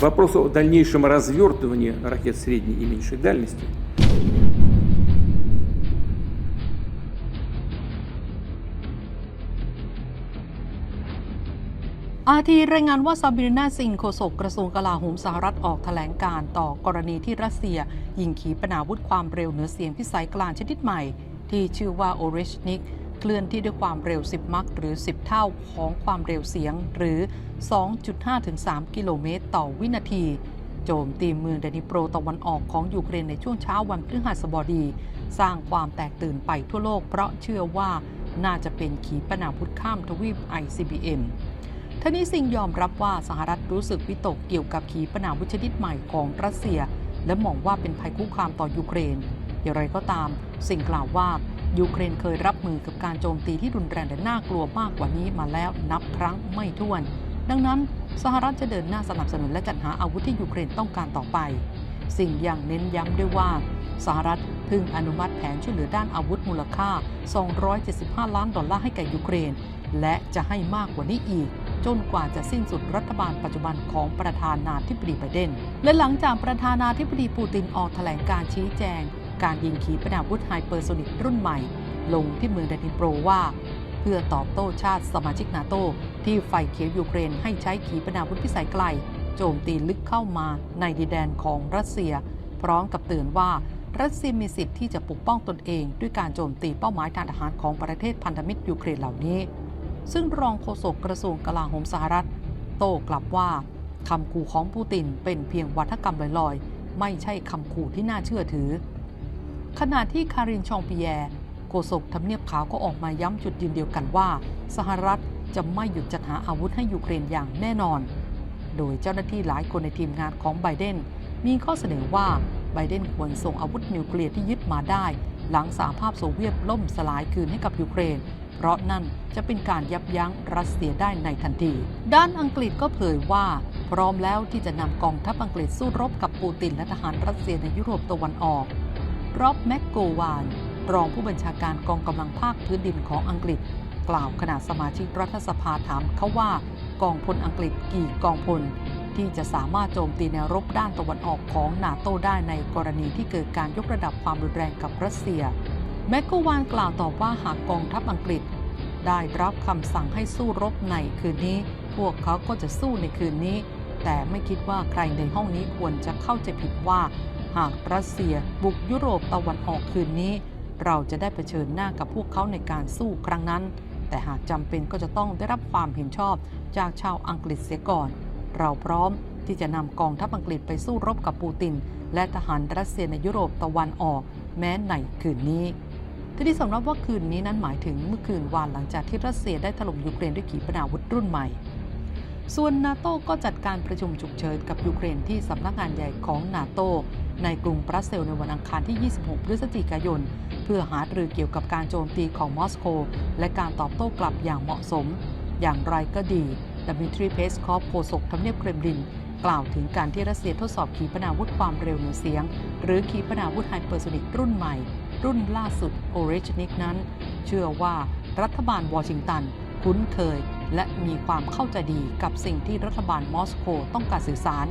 Вопрос о дальнейшем развертывании ракет средней и меньшей дальности – อาทีรายงานว่าซาบิรินาซิงโฆษกกระทรวงกลาโหมสหรัฐออกแถลงการต่อกรณีที่รัสเซีย ยิงขีปนาวุธความเร็วเหนือเสียงพิสัยกลางชนิดใหม่ ที่ชื่อว่าโอเรชนิก เคลื่อนที่ด้วยความเร็ว 10 มักหรือ 10 เท่าของความเร็วเสียงหรือ 2.5ถึง3กิโลเมตรต่อวินาที โจมตีเมืองเดนิโปรตะวันออกของยูเครนในช่วงเช้าวันพฤหัสบดี สร้างความแตกตื่นไปทั่วโลกเพราะเชื่อว่าน่าจะเป็นขีปนาวุธข้ามทวีป ICBM ทางนี้ซิงยอมรับว่าสหรัฐรู้สึกวิตกเกี่ยวกับขีปนาวุธชนิดใหม่ของรัสเซีย และมองว่าเป็นภัยคุกคามต่อยูเครน อย่างไรก็ตามซิงกล่าวว่า ยูเครนเคยรับมือกับการโจมตีที่รุนแรงและน่ากลัวมากกว่านี้มาแล้วนับครั้งไม่ถ้วน ดังนั้นสหรัฐจะเดินหน้าสนับสนุนและจัดหาอาวุธที่ยูเครนต้องการต่อไป สิ่งอย่างเน้นย้ำด้วยว่าสหรัฐเพึ่งอนุมัติแผนช่วยเหลือด้านอาวุธมูลค่า 275 ล้านดอลลาร์ให้แก่ยูเครน และจะให้มากกว่านี้อีก จนกว่าจะสิ้นสุดรัฐบาลปัจจุบันของประธานาธิบดีไบเดน และหลังจากประธานาธิบดีปูตินออกแถลงการชี้แจง การยิงขีปนาวุธไฮเปอร์โซนิกรุ่นใหม่ ลงที่เมืองเดนิโปรว่า เพื่อตอบโต้ชาติสมาชิกนาโตที่ไฟเขียวยูเครนให้ใช้ขีปนาวุธพิสัยไกล โจมตีลึกเข้ามาในดินแดนของรัสเซีย พร้อมกับเตือนว่ารัสเซียมีสิทธิ์ที่จะปกป้องตนเอง ด้วยการโจมตีเป้าหมายทางทหารของประเทศพันธมิตรยูเครนเหล่านี้ ซึ่งรองโฆษกกระทรวงกลาโหมสหรัฐ โต้กลับว่าคำขู่ของปูตินเป็นเพียงวัฒกรรมลอยๆ ไม่ใช่คำขู่ที่น่าเชื่อถือ ขณะที่คารินชองปิแยร์โฆษกทำเนียบขาวก็ออกมาย้ำจุดยืนเดียวกันว่า สหรัฐจะไม่หยุดจัดหาอาวุธให้ยูเครนอย่างแน่นอน โดยเจ้าหน้าที่หลายคนในทีมงานของไบเดนมีข้อเสนอว่าไบเดนควรส่งอาวุธนิวเคลียร์ที่ยึดมาได้ หลังสหภาพโซเวียตล่มสลายคืนให้กับยูเครน เพราะนั่นจะเป็นการยับยั้งรัสเซียได้ในทันที ด้านอังกฤษก็เผยว่า พร้อมแล้วที่จะนำกองทัพอังกฤษสู้รบกับปูตินและทหารรัสเซียในยุโรปตะวันออก รอบแมกโกวาน รองผู้บัญชาการกองกำลังภาคพื้นดินของอังกฤษ กล่าวขณะสมาชิกรัฐสภาถามเขาว่ากองพลอังกฤษกี่กองพล ที่จะสามารถโจมตีแนวรบด้านตะวันออกของนาโตได้ในกรณีที่เกิดการยกระดับความรุนแรงกับรัสเซีย แมกโกวานกล่าวต่อว่าหากกองทัพอังกฤษ ได้รับคำสั่งให้สู้รบในคืนนี้ พวกเขาก็จะสู้ในคืนนี้ แต่ไม่คิดว่าใครในห้องนี้ควรจะเข้าใจผิดว่า หากรัสเซียบุกยุโรปตะวันออกคืนนี้ เราจะได้เผชิญหน้ากับพวกเขาในการสู้ครั้งนั้น แต่หากจำเป็นก็จะต้องได้รับความเห็นชอบจากชาวอังกฤษเสียก่อน เราพร้อมที่จะนำกองทัพอังกฤษไปสู้รบกับปูติน และทหารรัสเซียในยุโรปตะวันออก แม้ในคืนนี้ที่นี้สำหรับว่าคืนนี้นั้นหมายถึงเมื่อคืนวานหลังจากที่รัสเซียได้ถล่มยูเครนด้วยขีปนาวุธรุ่นใหม่ ส่วนนาโต้ก็จัดการประชุมฉุกเฉินกับยูเครนที่สำนักงานใหญ่ของนาโต ในกรุงบรัสเซลในวันอังคารที่ 26 พฤศจิกายน เพื่อหารือเกี่ยวกับการโจมตีของมอสโก และการตอบโต้กลับอย่างเหมาะสม อย่างไรก็ดีดมิทรีเพสคอฟโฆษกทำเนียบเครมลิน กล่าวถึงการที่รัสเซียทดสอบขีปนาวุธความเร็วเหนือเสียง หรือขีปนาวุธไฮเปอร์โซนิกรุ่นใหม่ รุ่นล่าสุดโอเรชนิกนั้น เชื่อว่ารัฐบาลวอชิงตันคุ้นเคย และมีความเข้าใจดีกับสิ่งที่รัฐบาลมอสโกต้องการสื่อสาร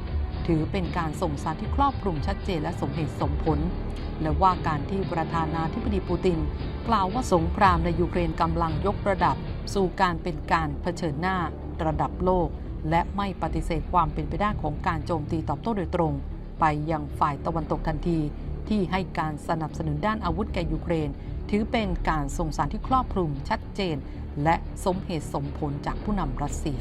ถือเป็นการส่งสารที่ครอบคลุมชัดเจนและสมเหตุสมผล และว่าการที่ประธานาธิบดีปูติน กล่าวว่าสงครามในยูเครนกำลังยกระดับ สู่การเป็นการเผชิญหน้า ระดับโลก และไม่ปฏิเสธความเป็นไปได้ของการโจมตีตอบโต้โดยตรง ไปยังฝ่ายตะวันตกทันที ที่ให้การสนับสนุนด้านอาวุธแก่ยูเครน ถือเป็นการส่งสารที่ครอบคลุมชัดเจน และสมเหตุสมผลจากผู้นำรัสเซีย